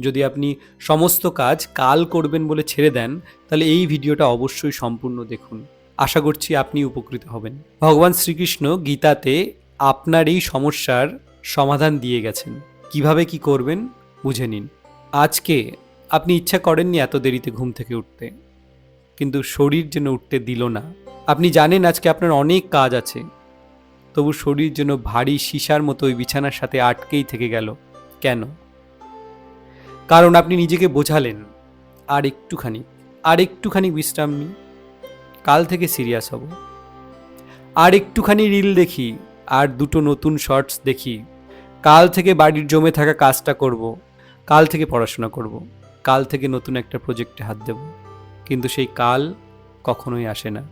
যদি আপনি সমস্ত কাজ কাল করবেন বলে ছেড়ে দেন, তাহলে এই ভিডিওটা অবশ্যই সম্পূর্ণ দেখুন। আশা করছি আপনি উপকৃত হবেন। ভগবান শ্রীকৃষ্ণ গীতাতে আপনার এই সমস্যার সমাধান দিয়ে গেছেন। কীভাবে কি করবেন, বুঝে নিন। আজকে আপনি ইচ্ছা করেননি এত দেরিতে ঘুম থেকে উঠতে। কিন্তু শরীর যেন উঠতে দিল না। আপনি জানেন আজকে আপনার অনেক কাজ আছে। তবু শরীর যেন ভারী সীসার মতো ওই বিছানার সাথে আটকেই থেকে গেল। কেন? কারণ আপনি নিজেকে বোঝালেন। আর একটুখানি আর একটুখানি বিশ্রাম নিই কাল থেকে সিরিয়াস হব। আর একটুখানি রিল দেখি, আর দুটো নতুন শর্টস দেখি। কাল থেকে বাড়ির জমে থাকা কাজটা করব। কাল থেকে পড়াশোনা করব। কাল থেকে নতুন একটা প্রজেক্টে হাত দেব। কিন্তু সেই কাল কখনোই আসে না।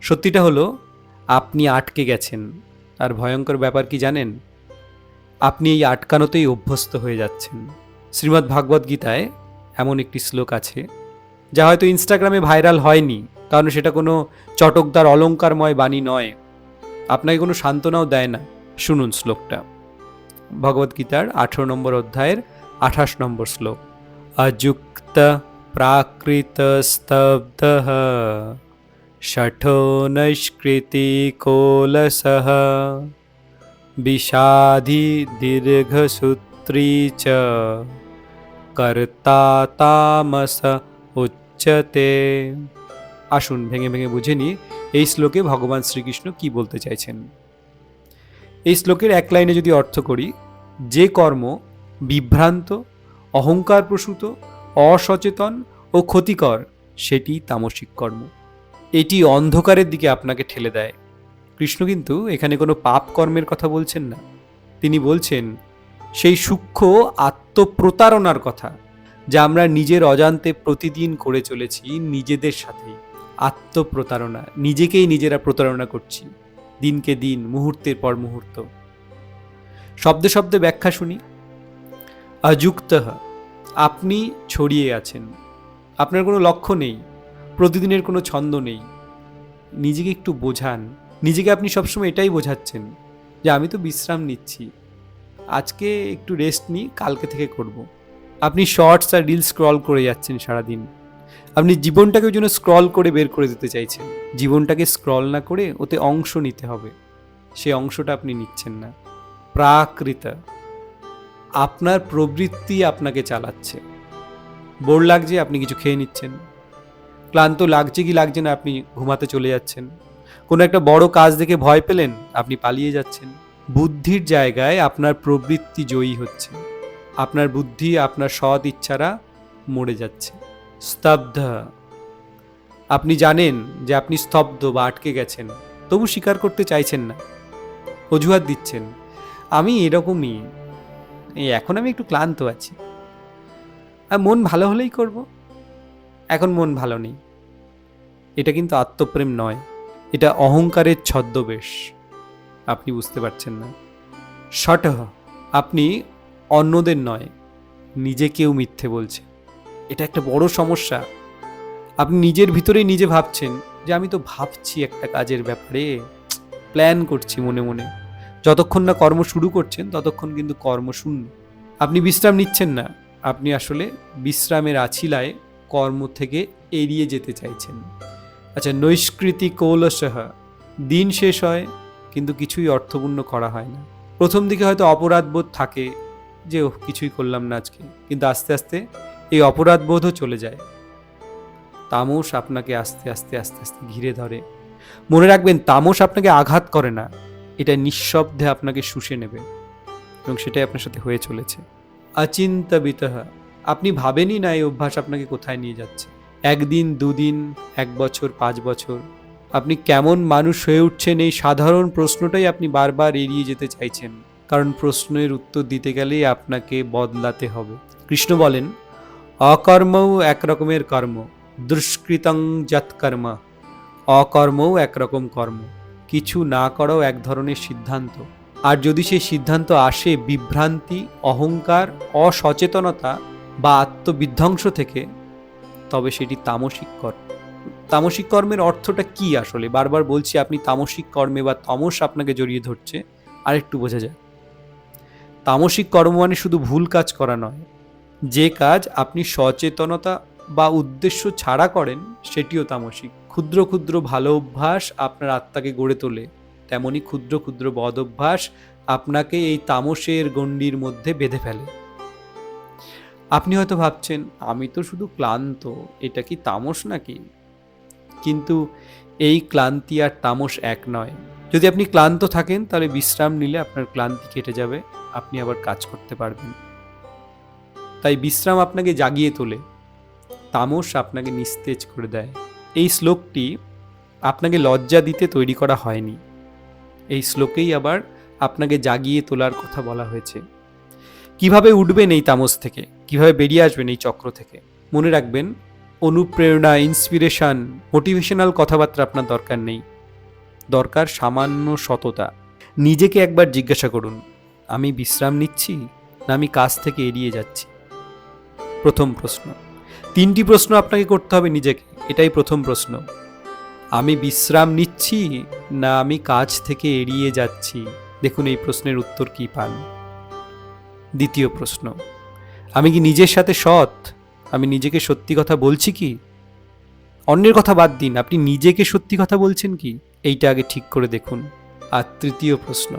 সত্যিটা হলো, আপনি আটকে গেছেন। আর ভয়ঙ্কর ব্যাপার কি জানেন? আপনি এই আটকানোতেই অভ্যস্ত হয়ে যাচ্ছেন। শ্রীমদ্ ভাগবত গীতায় এমন একটি শ্লোক আছে, যা হয়তো ইনস্টাগ্রামে ভাইরাল হয়নি, কারণ সেটা কোনো চটকদার অলঙ্কারময় বাণী নয়। আপনাকে কোনো সান্ত্বনাও দেয় না। শুনুন শ্লোকটা। ভগবদ্গীতার আঠেরো নম্বর অধ্যায়ের আঠাশ নম্বর শ্লোক। অযুক্ত প্রাকৃত স্তব্ধ ষঠো নৈষ্কৃতি কোলসহ বিষাধি দীর্ঘসূত্রী চ কর্তা তামস উচ্চতে আসুন, ভেঙে ভেঙে বুঝে নিই, এই শ্লোকে ভগবান শ্রীকৃষ্ণ কি বলতে চাইছেন? এই শ্লোকের এক লাইনে যদি অর্থ করি, যে কর্ম বিভ্রান্ত, অহংকার প্রসূত, অসচেতন ও ক্ষতিকর, সেটি তামসিক কর্ম। এটি অন্ধকারের দিকে আপনাকে ঠেলে দেয়। কৃষ্ণ কিন্তু এখানে কোনো পাপ কর্মের কথা বলছেন না। তিনি বলছেন সেই সূক্ষ্ম আত্মপ্রতারণার কথা, যা আমরা নিজের অজান্তে প্রতিদিন করে চলেছি নিজেদের সাথেই। আত্মপ্রতারণা, নিজেকেই নিজেরা প্রতারণা করছি, দিনকে দিন, মুহূর্তের পর মুহূর্ত। শব্দে শব্দে ব্যাখ্যা শুনি। অযুক্ত আপনি ছড়িয়ে আছেন। আপনার কোনো লক্ষ্য নেই, প্রতিদিনের কোনো ছন্দ নেই। নিজেকে একটু বোঝান। নিজেকে আপনি সবসময় এটাই বোঝাচ্ছেন যে আমি তো বিশ্রাম নিচ্ছি। আজকে একটু রেস্ট নিই, কালকে থেকে করব। আপনি শর্টস আর রিল স্ক্রল করে যাচ্ছেন সারাদিন। আপনি জীবনটাকে ওই জন্য স্ক্রল করে বের করে দিতে চাইছেন। জীবনটাকে স্ক্রল না করে ওতে অংশ নিতে হবে। সেই অংশটা আপনি নিচ্ছেন না। প্রাকৃত। আপনার প্রবৃত্তি আপনাকে চালাচ্ছে। বোর লাগছে আপনি কিছু খেয়ে নিচ্ছেন। ক্লান্ত লাগছে কি লাগছে না আপনি ঘুমাতে চলে যাচ্ছেন। কোনো একটা বড় কাজ দেখে ভয় পেলেন, আপনি পালিয়ে যাচ্ছেন। বুদ্ধির জায়গায় আপনার প্রবৃত্তি জয়ী হচ্ছে। আপনার বুদ্ধি, আপনার সৎ ইচ্ছারা মরে যাচ্ছে। স্তব্ধ। আপনি জানেন যে আপনি স্তব্ধ বা আটকে গেছেন, তবু স্বীকার করতে চাইছেন না। অজুহাত দিচ্ছেন, আমি এরকমই। এখন আমি একটু ক্লান্ত আছি। আর মন ভালো হলেই করব। এখন মন ভালো নেই। এটা কিন্তু আত্মপ্রেম নয়। এটা অহংকারের ছদ্মবেশ। আপনি বুঝতে পারছেন না। শট আপনি অন্যদের নয়, নিজেকেও মিথ্যে বলছেন। এটা একটা বড় সমস্যা। আপনি নিজের ভিতরেই নিজে ভাবছেন যে আমি তো ভাবছি একটা কাজের ব্যাপারে প্ল্যান করছি মনে মনে। যতক্ষণ না কর্ম শুরু করছেন, ততক্ষণ কিন্তু কর্ম শূন্য। আপনি বিশ্রাম নিচ্ছেন না। আপনি আসলে বিশ্রামের আছিলায় কর্ম থেকে এড়িয়ে যেতে চাইছেন। আচ্ছা নৈষ্কৃতি কৌলসহ দিন শেষ হয় কিন্তু কিছুই অর্থপূর্ণ করা হয় না। প্রথম দিকে হয়তো অপরাধবোধ থাকে যে, ওহ, কিছুই করলাম না আজকে। কিন্তু আস্তে আস্তে এই অপরাধবোধও চলে যায়। তামস আপনাকে আস্তে আস্তে আস্তে আস্তে ঘিরে ধরে। মনে রাখবেন, তামস আপনাকে আঘাত করে না। এটা নিঃশব্দে আপনাকে শুষে নেবে এবং সেটাই আপনার সাথে হয়ে চলেছে। অচিন্তাবিত আপনি ভাবেনই না এই অভ্যাস আপনাকে কোথায় নিয়ে যাচ্ছে। একদিন, দুদিন, এক বছর, পাঁচ বছর। আপনি কেমন মানুষ হয়ে উঠছেন এই সাধারণ প্রশ্নটাই আপনি বারবার এড়িয়ে যেতে চাইছেন। কারণ প্রশ্নের উত্তর দিতে গেলেই আপনাকে বদলাতে হবে। কৃষ্ণ বলেন, অকর্মও এক রকমের কর্ম, দুষ্কৃতং যৎকর্ম অকর্মও একরকম কর্ম। কিছু না করাও এক ধরনের সিদ্ধান্ত। আর যদি সেই সিদ্ধান্ত আসে বিভ্রান্তি, অহংকার, অসচেতনতা বা আত্মবিধ্বংস থেকে, তবে সেটি তামসিক কর্ম। তামসিক কর্মের অর্থটা কি আসলে? বারবার বলছি, আপনি তামসিক কর্মে বা তমস আপনাকে জড়িয়ে ধরছে। আরেকটু বোঝা যায়। তামসিক কর্ম মানে শুধু ভুল কাজ করা নয়। যে কাজ আপনি সচেতনতা বা উদ্দেশ্য ছাড়া করেন, সেটিও তামসিক। ক্ষুদ্র ক্ষুদ্র ভালো অভ্যাস আপনার আত্মাকে গড়ে তোলে। তেমনি ক্ষুদ্র ক্ষুদ্র বদ অভ্যাস আপনাকে এই তামসের গণ্ডির মধ্যে বেঁধে ফেলে। আপনি হয়তো ভাবছেন, আমি তো শুধু ক্লান্ত, এটা কি তামস নাকি? কিন্তু এই ক্লান্তি আর তামস এক নয়। যদি আপনি ক্লান্ত থাকেন, তাহলে বিশ্রাম নিলে আপনার ক্লান্তি কেটে যাবে, আপনি আবার কাজ করতে পারবেন। তাই বিশ্রাম আপনাকে জাগিয়ে তোলে, তামস আপনাকে নিস্তেজ করে দেয়। এই শ্লোকটি আপনাকে লজ্জা দিতে তৈরি করা হয়নি। এই শ্লোকেই আবার আপনাকে জাগিয়ে তোলার কথা বলা হয়েছে। কীভাবে উঠবেন এই তামস থেকে? কীভাবে বেরিয়ে আসবেন এই চক্র থেকে? মনে রাখবেন অনুপ্রেরণা ইন্সপিরেশন মোটিভেশনাল কথাবার্তা আপনার দরকার নেই। দরকার সামান্য সততা। নিজেকে একবার জিজ্ঞাসা করুন, আমি বিশ্রাম নিচ্ছি না আমি কাজ থেকে এড়িয়ে যাচ্ছি? প্রথম প্রশ্ন। তিনটি প্রশ্ন আপনাকে করতে হবে নিজেকে, এটাই প্রথম প্রশ্ন। আমি বিশ্রাম নিচ্ছি না আমি কাজ থেকে এড়িয়ে যাচ্ছি? দেখুন এই প্রশ্নের উত্তর কি পান। দ্বিতীয় প্রশ্ন। আমি কি নিজের সাথে সৎ? আমি নিজেকে সত্যি কথা বলছি কি? অন্যের কথা বাদ দিন, আপনি নিজেকে সত্যি কথা বলছেন কি? এইটা আগে ঠিক করে দেখুন। আর তৃতীয় প্রশ্ন,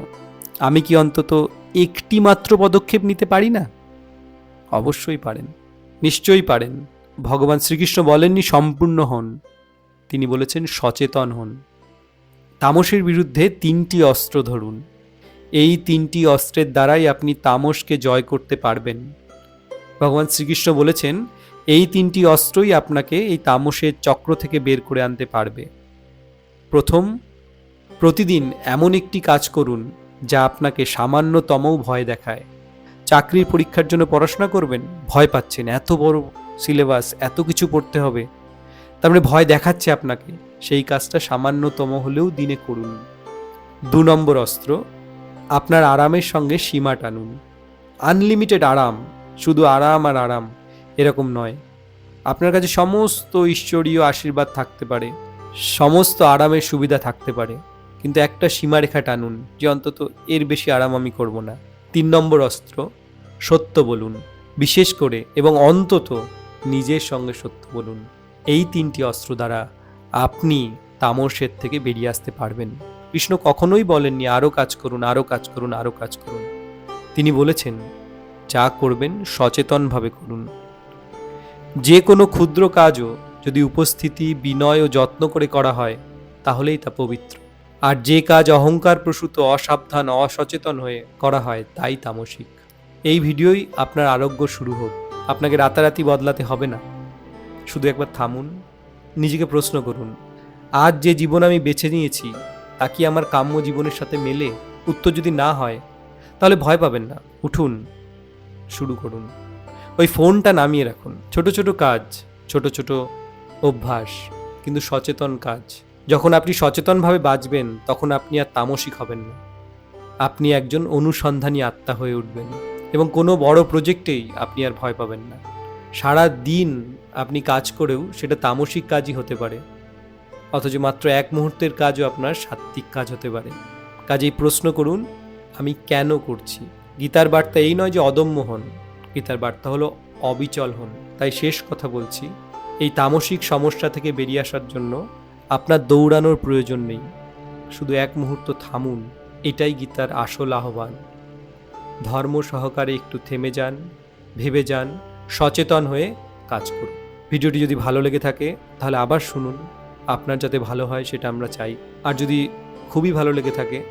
আমি কি অন্তত একটি মাত্র পদক্ষেপ নিতে পারি না? অবশ্যই পারেন। নিশ্চয়ই পারেন। ভগবান শ্রীকৃষ্ণ বলেননি সম্পূর্ণ হন। তিনি বলেছেন সচেতন হন। তামসের বিরুদ্ধে তিনটি অস্ত্র ধরুন। এই তিনটি অস্ত্রের দ্বারাই আপনি তামসকে জয় করতে পারবেন। ভগবান শ্রীকৃষ্ণ বলেছেন এই তিনটি অস্ত্রই আপনাকে এই তামসের চক্র থেকে বের করে আনতে পারবে। প্রথম, প্রতিদিন এমন একটি কাজ করুন যা আপনাকে সামান্যতমও ভয় দেখায়। চাকরির পরীক্ষার জন্য পড়াশোনা করবেন? ভয় পাচ্ছেন। এত বড় সিলেবাস, এত কিছু পড়তে হবে। তার মানে ভয় দেখাচ্ছে আপনাকে। সেই কাজটা সামান্যতম হলেও দিনে করুন। দু নম্বর অস্ত্র, আপনার আরামের সঙ্গে সীমা টানুন। আনলিমিটেড আরাম, শুধু আরাম আর আরাম। এরকম নয়। আপনার কাছে সমস্ত ঈশ্বরীয় আশীর্বাদ থাকতে পারে, সমস্ত আরামের সুবিধা থাকতে পারে, কিন্তু একটা সীমারেখা টানুন যে অন্তত এর বেশি আরাম আমি করব না। তিন নম্বর অস্ত্র, সত্য বলুন, বিশেষ করে এবং অন্তত নিজের সঙ্গে সত্য বলুন। এই তিনটি অস্ত্র দ্বারা আপনি তামসের থেকে বেরিয়ে আসতে পারবেন। কৃষ্ণ কখনোই বলেননি আরও কাজ করুন আরও কাজ করুন আরও কাজ করুন। তিনি বলেছেন, যা করবেন সচেতনভাবে করুন। যে কোনো ক্ষুদ্র কাজও যদি উপস্থিতি, বিনয় ও যত্ন করে করা হয়, তাহলেই তা পবিত্র। আর যে কাজ অহংকার প্রসূত, অসাবধান, অসচেতন হয়ে করা হয়, তাই তামসিক। এই ভিডিওই আপনার আরোগ্য শুরু হোক। আপনাকে রাতারাতি বদলাতে হবে না। শুধু একবার থামুন, নিজেকে প্রশ্ন করুন, আজ যে জীবন আমি বেছে নিয়েছি, তা কি আমার কাম্য জীবনের সাথে মেলে? উত্তর যদি না হয়, তাহলে ভয় পাবেন না। উঠুন, শুরু করুন। ওই ফোনটা নামিয়ে রাখুন। ছোট ছোট কাজ, ছোট ছোট অভ্যাস, কিন্তু সচেতন কাজ। যখন আপনি সচেতনভাবে বাঁচবেন, তখন আপনি আর তামসিক হবেন না। আপনি একজন অনুসন্ধানী আত্মা হয়ে উঠবেন এবং কোনো বড় প্রজেক্টেই আপনি আর ভয় পাবেন না। সারা দিন আপনি কাজ করেও সেটা তামসিক কাজই হতে পারে। অথচ মাত্র এক মুহূর্তের কাজও আপনার সাত্ত্বিক কাজ হতে পারে। কাজেই প্রশ্ন করুন, আমি কেন করছি? গীতার বার্তা এই নয় যে অদম্য হন। গীতার বার্তা হলো, অবিচল হন। তাই শেষ কথা বলছি, এই তামসিক সমস্যা থেকে বেরিয়ে আসার জন্য আপনার দৌড়ানোর প্রয়োজন নেই। শুধু এক মুহূর্ত থামুন, এটাই গীতার আসল আহ্বান। ধর্ম সহকারে একটু থেমে যান, ভেবে যান, সচেতন হয়ে কাজ করুন। ভিডিওটি যদি ভালো লেগে থাকে, তাহলে আবার শুনুন, আপনার যাতে ভালো হয় সেটা আমরা চাই। আর যদি খুবই ভালো লেগে থাকে,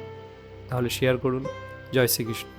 তাহলে শেয়ার করুন। জয় শ্রীকৃষ্ণ।